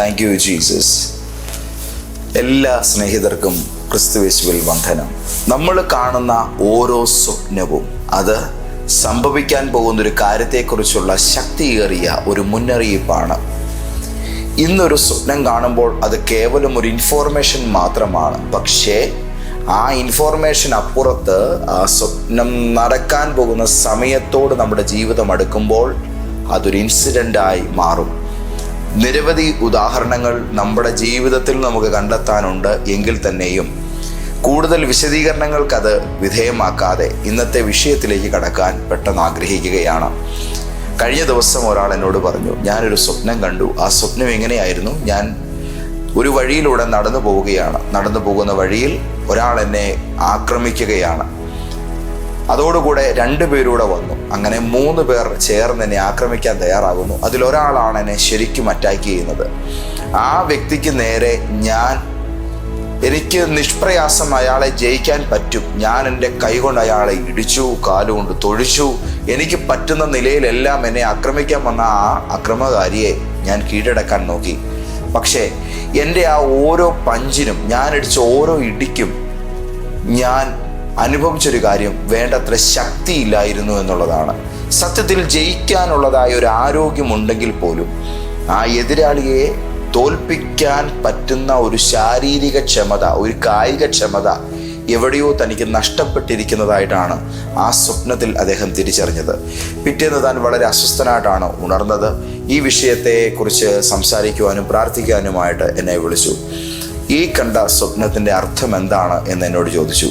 Thank you Jesus എല്ലാ സ്നേഹിതർക്കും ക്രിസ്തുവേശുവിൽ വന്ദനം. നമ്മൾ കാണുന്ന ഓരോ സ്വപ്നവും അത് സംഭവിക്കാൻ പോകുന്ന ഒരു കാര്യത്തെക്കുറിച്ചുള്ള ശക്തിയേറിയ ഒരു മുന്നറിയിപ്പാണ്. ഇന്നൊരു സ്വപ്നം കാണുമ്പോൾ അത് കേവലം ഒരു ഇൻഫോർമേഷൻ മാത്രമാണ്. പക്ഷേ ആ ഇൻഫോർമേഷൻ അപ്പുറത്ത് ആ സ്വപ്നം നടക്കാൻ പോകുന്ന സമയത്തോട് നമ്മുടെ ജീവിതം അടുക്കുമ്പോൾ അതൊരു ഇൻസിഡന്റായി മാറും. നിരവധി ഉദാഹരണങ്ങൾ നമ്മുടെ ജീവിതത്തിൽ നമുക്ക് കണ്ടെത്താനുണ്ട് എങ്കിൽ തന്നെയും. കൂടുതൽ വിശദീകരണങ്ങൾക്കത് വിധേയമാക്കാതെ ഇന്നത്തെ വിഷയത്തിലേക്ക് കടക്കാൻ പെട്ടെന്ന് ആഗ്രഹിക്കുകയാണ്. കഴിഞ്ഞ ദിവസം ഒരാൾ എന്നോട് പറഞ്ഞു ഞാനൊരു സ്വപ്നം കണ്ടു. ആ സ്വപ്നം എങ്ങനെയായിരുന്നു? ഞാൻ ഒരു വഴിയിലൂടെ നടന്നു പോവുകയാണ്. നടന്നു പോകുന്ന വഴിയിൽ ഒരാൾ എന്നെ ആക്രമിക്കുകയാണ്. അതോടുകൂടെ രണ്ടു പേരൂടെ വന്നു. അങ്ങനെ മൂന്ന് പേർ ചേർന്ന് എന്നെ ആക്രമിക്കാൻ തയ്യാറാകുന്നു. അതിലൊരാളാണ് എന്നെ ശരിക്കും അറ്റാക്ക് ചെയ്യുന്നത്. ആ വ്യക്തിക്ക് നേരെ ഞാൻ എനിക്ക് നിഷ്പ്രയാസം അയാളെ ജയിക്കാൻ പറ്റും. ഞാൻ എന്റെ കൈകൊണ്ട് അയാളെ ഇടിച്ചു കാലുകൊണ്ട് തൊഴിച്ചു. എനിക്ക് പറ്റുന്ന നിലയിലെല്ലാം എന്നെ ആക്രമിക്കാൻ വന്ന ആ അക്രമകാരിയെ ഞാൻ കീഴടക്കാൻ നോക്കി. പക്ഷേ എന്റെ ആ ഓരോ പഞ്ചിനും ഞാൻ അടിച്ച ഓരോ ഇടിക്കും ഞാൻ അനുഭവിച്ചൊരു കാര്യം വേണ്ടത്ര ശക്തിയില്ലായിരുന്നു എന്നുള്ളതാണ്. സത്യത്തിൽ ജയിക്കാനുള്ളതായ ഒരു ആരോഗ്യമുണ്ടെങ്കിൽ പോലും ആ എതിരാളിയെ തോൽപ്പിക്കാൻ പറ്റുന്ന ഒരു ശാരീരിക ക്ഷമത ഒരു കായിക ക്ഷമത എവിടെയോ തനിക്ക് നഷ്ടപ്പെട്ടിരിക്കുന്നതായിട്ടാണ് ആ സ്വപ്നത്തിൽ അദ്ദേഹം തിരിച്ചറിഞ്ഞത്. പിറ്റേന്ന് താൻ വളരെ അസ്വസ്ഥനായിട്ടാണ് ഉണർന്നത്. ഈ വിഷയത്തെക്കുറിച്ച് സംസാരിക്കുവാനും പ്രാർത്ഥിക്കാനുമായിട്ട് എന്നെ വിളിച്ചു. ഈ കണ്ട സ്വപ്നത്തിന്റെ അർത്ഥം എന്താണ് എന്ന് എന്നോട് ചോദിച്ചു.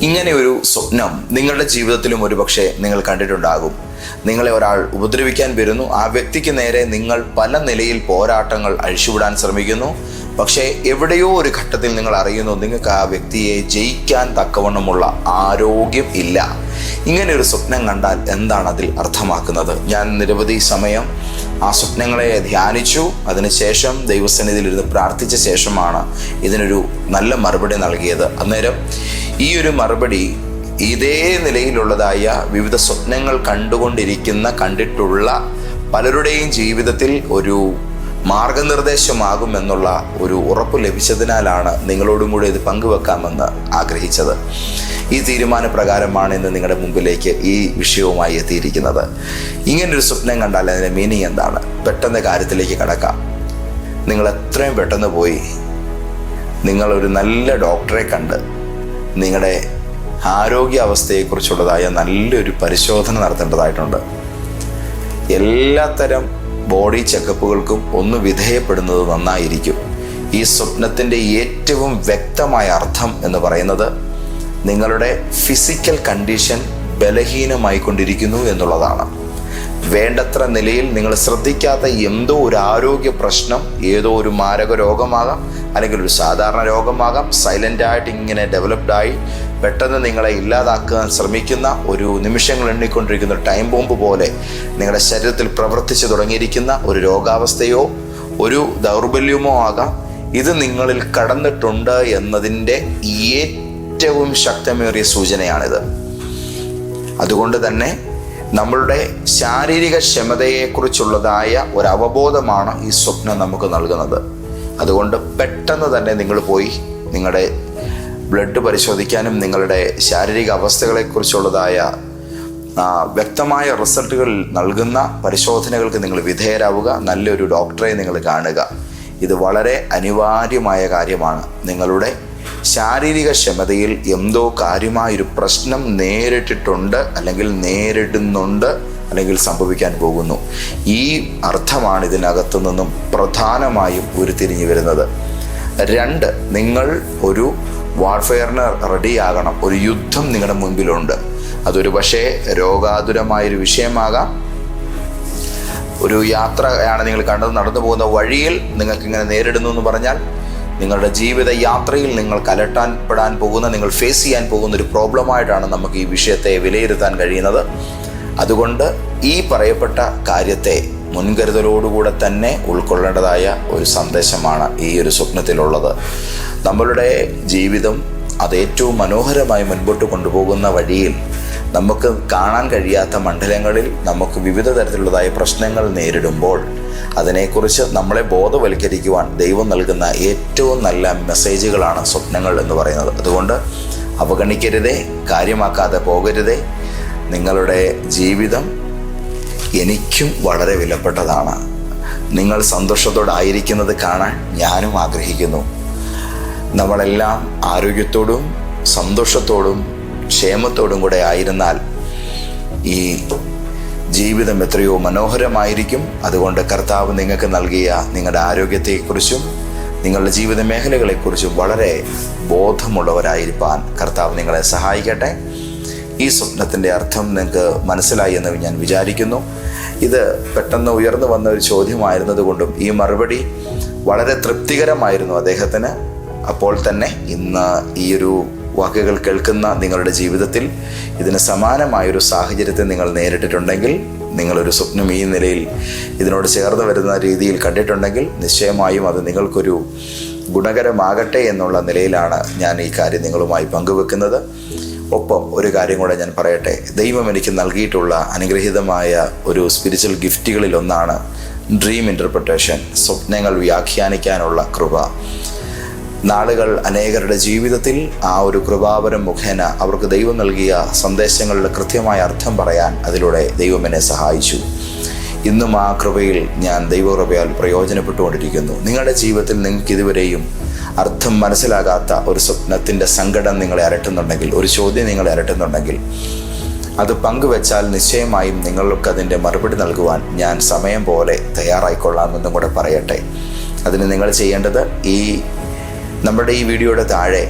ഇങ്ങനെ ഒരു സ്വപ്നം നിങ്ങളുടെ ജീവിതത്തിലും ഒരുപക്ഷെ നിങ്ങൾ കണ്ടിട്ടുണ്ടാകും. നിങ്ങളെ ഒരാൾ ഉപദ്രവിക്കാൻ വരുന്നു. ആ വ്യക്തിക്ക് നേരെ നിങ്ങൾ പല നിലയിൽ പോരാട്ടങ്ങൾ അഴിച്ചുവിടാൻ ശ്രമിക്കുന്നു. പക്ഷേ എവിടെയോ ഒരു ഘട്ടത്തിൽ നിങ്ങൾ അറിയുന്നു നിങ്ങൾക്ക് ആ വ്യക്തിയെ ജയിക്കാൻ തക്കവണ്ണമുള്ള ആരോഗ്യം ഇല്ല. ഇങ്ങനെ ഒരു സ്വപ്നം കണ്ടാൽ എന്താണ് അതിൽ അർത്ഥമാക്കുന്നത്? ഞാൻ നിരവധി സമയം ആ സ്വപ്നങ്ങളെ ധ്യാനിച്ചു. അതിനുശേഷം ദൈവസന്നിധിയിൽ ഇരുന്ന് പ്രാർത്ഥിച്ച ശേഷമാണ് ഇതിനൊരു നല്ല മറുപടി നൽകിയത്. അന്നേരം ഈ ഒരു മറുപടി ഇതേ നിലയിലുള്ളതായ വിവിധ സ്വപ്നങ്ങൾ കണ്ടുകൊണ്ടിരിക്കുന്ന കണ്ടിട്ടുള്ള പലരുടെയും ജീവിതത്തിൽ ഒരു മാർഗനിർദ്ദേശമാകുമെന്നുള്ള ഒരു ഉറപ്പ് ലഭിച്ചതിനാലാണ് നിങ്ങളോടും കൂടി ഇത് പങ്കുവെക്കാമെന്ന് ആഗ്രഹിച്ചത്. ഈ തീരുമാനപ്രകാരമാണ് ഇന്ന് നിങ്ങളുടെ മുമ്പിലേക്ക് ഈ വിഷയവുമായി എത്തിയിരിക്കുന്നത്. ഇങ്ങനൊരു സ്വപ്നം കണ്ടാൽ അതിന്റെ മീനിങ് എന്താണ്? പെട്ടെന്ന് കാര്യത്തിലേക്ക് കടക്കാം. നിങ്ങൾ എത്രയും പെട്ടെന്ന് പോയി നിങ്ങളൊരു നല്ല ഡോക്ടറെ കണ്ട് നിങ്ങളുടെ ആരോഗ്യാവസ്ഥയെക്കുറിച്ചുള്ളതായ നല്ലൊരു പരിശോധന നടത്തേണ്ടതായിട്ടുണ്ട്. എല്ലാത്തരം ബോഡി ചെക്കപ്പുകൾക്കും ഒന്ന് വിധേയപ്പെടുന്നത് നന്നായിരിക്കും. ഈ സ്വപ്നത്തിന്റെ ഏറ്റവും വ്യക്തമായ അർത്ഥം എന്ന് പറയുന്നത് നിങ്ങളുടെ ഫിസിക്കൽ കണ്ടീഷൻ ബലഹീനമായിക്കൊണ്ടിരിക്കുന്നു എന്നുള്ളതാണ്. വേണ്ടത്ര നിലയിൽ നിങ്ങൾ ശ്രദ്ധിക്കാത്ത എന്തോ ഒരു ആരോഗ്യ പ്രശ്നം ഏതോ ഒരു മാരക രോഗമാകാം അല്ലെങ്കിൽ ഒരു സാധാരണ രോഗമാകാം. സൈലന്റ് ആയിട്ട് ഇങ്ങനെ ഡെവലപ്ഡായി പെട്ടെന്ന് നിങ്ങളെ ഇല്ലാതാക്കാൻ ശ്രമിക്കുന്ന ഒരു നിമിഷങ്ങൾ എണ്ണിക്കൊണ്ടിരിക്കുന്ന ടൈം ബോംബ് പോലെ നിങ്ങളുടെ ശരീരത്തിൽ പ്രവർത്തിച്ചു തുടങ്ങിയിരിക്കുന്ന ഒരു രോഗാവസ്ഥയോ ഒരു ദൗർബല്യമോ ആകാം. ഇത് നിങ്ങളിൽ കടന്നിട്ടുണ്ട് എന്നതിന്റെ ഏറ്റവും ശക്തമേറിയ സൂചനയാണിത്. അതുകൊണ്ട് തന്നെ നമ്മളുടെ ശാരീരിക ക്ഷമതയെക്കുറിച്ചുള്ളതായ ഒരു അവബോധമാണ് ഈ സ്വപ്നം നമുക്ക് നൽകുന്നത്. അതുകൊണ്ട് പെട്ടെന്ന് തന്നെ നിങ്ങൾ പോയി നിങ്ങളുടെ ബ്ലഡ് പരിശോധിക്കാനും നിങ്ങളുടെ ശാരീരിക അവസ്ഥകളെക്കുറിച്ചുള്ളതായ വ്യക്തമായ റിസൾട്ടുകൾ നൽകുന്ന പരിശോധനകൾക്ക് നിങ്ങൾ വിധേയരാവുക. നല്ലൊരു ഡോക്ടറെ നിങ്ങൾ കാണുക. ഇത് വളരെ അനിവാര്യമായ കാര്യമാണ്. നിങ്ങളുടെ ശാരീരിക ക്ഷമതയിൽ എന്തോ കാര്യമായൊരു പ്രശ്നം നേരിട്ടിട്ടുണ്ട് അല്ലെങ്കിൽ നേരിടുന്നുണ്ട്. അല്ലെങ്കിൽ സംഭവിക്കാൻ പോകുന്നു. ഈ അർത്ഥമാണ് ഇതിനകത്തു നിന്നും പ്രധാനമായും ഉരുത്തിരിഞ്ഞു വരുന്നത്. രണ്ട് നിങ്ങൾ ഒരു വാർഫെയറിന് റെഡിയാകണം ഒരു യുദ്ധം നിങ്ങളുടെ മുൻപിലുണ്ട്. അതൊരു പക്ഷേ രോഗാതുരമായൊരു വിഷയമാകാം. ഒരു യാത്രയാണ് നിങ്ങൾ കണ്ടത്. നടന്നു പോകുന്ന വഴിയിൽ നിങ്ങൾക്ക് ഇങ്ങനെ നേരിടുന്നു എന്ന് പറഞ്ഞാൽ നിങ്ങളുടെ ജീവിത യാത്രയിൽ നിങ്ങൾ കലട്ടാൻ പെടാൻ പോകുന്ന നിങ്ങൾ ഫേസ് ചെയ്യാൻ പോകുന്ന ഒരു പ്രോബ്ലമായിട്ടാണ് നമുക്ക് ഈ വിഷയത്തെ വിലയിരുത്താൻ കഴിയുന്നത്. അതുകൊണ്ട് ഈ പറയപ്പെട്ട കാര്യത്തെ മുൻകരുതലോടുകൂടെ തന്നെ ഉൾക്കൊള്ളേണ്ടതായ ഒരു സന്ദേശമാണ് ഈ ഒരു സ്വപ്നത്തിലുള്ളത്. നമ്മളുടെ ജീവിതം അത് ഏറ്റവും മനോഹരമായി മുൻപോട്ട് കൊണ്ടുപോകുന്ന വഴിയിൽ നമുക്ക് കാണാൻ കഴിയാത്ത മണ്ഡലങ്ങളിൽ നമുക്ക് വിവിധ തരത്തിലുള്ളതായ പ്രശ്നങ്ങൾ നേരിടുമ്പോൾ അതിനെക്കുറിച്ച് നമ്മളെ ബോധവൽക്കരിക്കുവാൻ ദൈവം നൽകുന്ന ഏറ്റവും നല്ല മെസ്സേജുകളാണ് സ്വപ്നങ്ങൾ എന്ന് പറയുന്നത്. അതുകൊണ്ട് അവഗണിക്കരുതേ കാര്യമാക്കാതെ പോകരുതേ. നിങ്ങളുടെ ജീവിതം എനിക്കും വളരെ വിലപ്പെട്ടതാണ്. നിങ്ങൾ സന്തോഷത്തോടെ ആയിരിക്കുന്നത് കാണാൻ ഞാനും ആഗ്രഹിക്കുന്നു. നമ്മളെല്ലാം ആരോഗ്യത്തോടും സന്തോഷത്തോടും ക്ഷേമത്തോടും കൂടെ ആയിരുന്നാൽ ഈ ജീവിതം എത്രയോ മനോഹരമായിരിക്കും. അതുകൊണ്ട് കർത്താവ് നിങ്ങൾക്ക് നൽകിയ നിങ്ങളുടെ ആരോഗ്യത്തെക്കുറിച്ചും നിങ്ങളുടെ ജീവിത മേഖലകളെക്കുറിച്ചും വളരെ ബോധമുള്ളവരായിരിക്കാൻ കർത്താവ് നിങ്ങളെ സഹായിക്കട്ടെ. ഈ സ്വപ്നത്തിന്റെ അർത്ഥം നിങ്ങൾക്ക് മനസ്സിലായി എന്ന് ഞാൻ വിചാരിക്കുന്നു. ഇത് പെട്ടെന്ന് ഉയർന്നു വന്ന ഒരു ചോദ്യമായിരുന്നതുകൊണ്ടും ഈ മറുപടി വളരെ തൃപ്തികരമായിരുന്നു അദ്ദേഹത്തിന്. അപ്പോൾ തന്നെ ഇന്ന് ഈയൊരു വാക്കുകൾ കേൾക്കുന്ന നിങ്ങളുടെ ജീവിതത്തിൽ ഇതിന് സമാനമായൊരു സാഹചര്യത്തെ നിങ്ങൾ നേരിട്ടിട്ടുണ്ടെങ്കിൽ നിങ്ങളൊരു സ്വപ്നം ഈ നിലയിൽ ഇതിനോട് ചേർന്ന് വരുന്ന രീതിയിൽ കണ്ടിട്ടുണ്ടെങ്കിൽ നിശ്ചയമായും അത് നിങ്ങൾക്കൊരു ഗുണകരമാകട്ടെ എന്നുള്ള നിലയിലാണ് ഞാൻ ഈ കാര്യം നിങ്ങളുമായി പങ്കുവെക്കുന്നത്. ഒപ്പം ഒരു കാര്യം കൂടെ ഞാൻ പറയട്ടെ. ദൈവം എനിക്ക് നൽകിയിട്ടുള്ള അനുഗ്രഹീതമായ ഒരു സ്പിരിച്വൽ ഗിഫ്റ്റുകളിൽ ഒന്നാണ് ഡ്രീം ഇന്റർപ്രിട്ടേഷൻ സ്വപ്നങ്ങൾ വ്യാഖ്യാനിക്കാനുള്ള കൃപ. നാളുകൾ അനേകരുടെ ജീവിതത്തിൽ ആ ഒരു കൃപാപരം മുഖേന അവർക്ക് ദൈവം നൽകിയ സന്ദേശങ്ങളുടെ കൃത്യമായ അർത്ഥം പറയാൻ അതിലൂടെ ദൈവം എന്നെ സഹായിച്ചു. ഇന്നും ആ കൃപയിൽ ഞാൻ ദൈവകൃപയാൽ പ്രയോജനപ്പെട്ടുകൊണ്ടിരിക്കുന്നു. നിങ്ങളുടെ ജീവിതത്തിൽ നിങ്ങൾക്ക് ഇതുവരെയും അർത്ഥം മനസ്സിലാകാത്ത ഒരു സ്വപ്നത്തിന്റെ സങ്കടം നിങ്ങളെ അരട്ടുന്നുണ്ടെങ്കിൽ ഒരു ചോദ്യം നിങ്ങളെ അരട്ടുന്നുണ്ടെങ്കിൽ അത് പങ്കുവെച്ചാൽ നിശ്ചയമായും നിങ്ങൾക്ക് അതിന്റെ മറുപടി നൽകുവാൻ ഞാൻ സമയം പോലെ തയ്യാറായിക്കൊള്ളാമെന്നും കൂടെ പറയട്ടെ. അതിന് നിങ്ങൾ ചെയ്യേണ്ടത് ഈ നമ്മുടെ ഈ വീഡിയോയുടെ താഴെ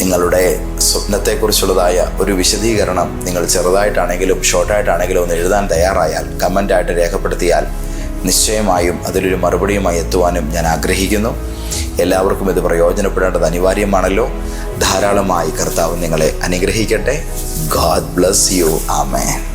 നിങ്ങളുടെ സ്വപ്നത്തെക്കുറിച്ചുള്ളതായ ഒരു വിശദീകരണം നിങ്ങൾ ചെറുതായിട്ടാണെങ്കിലും ഷോർട്ടായിട്ടാണെങ്കിലും ഒന്ന് എഴുതാൻ തയ്യാറായാൽ കമന്റായിട്ട് രേഖപ്പെടുത്തിയാൽ നിശ്ചയമായും അതിലൊരു മറുപടിയുമായി എത്തുവാനും ഞാൻ ആഗ്രഹിക്കുന്നു. എല്ലാവർക്കും ഇത് പ്രയോജനപ്പെടേണ്ടത് അനിവാര്യമാണല്ലോ. ധാരാളമായി കർത്താവ് നിങ്ങളെ അനുഗ്രഹിക്കട്ടെ. God bless you amen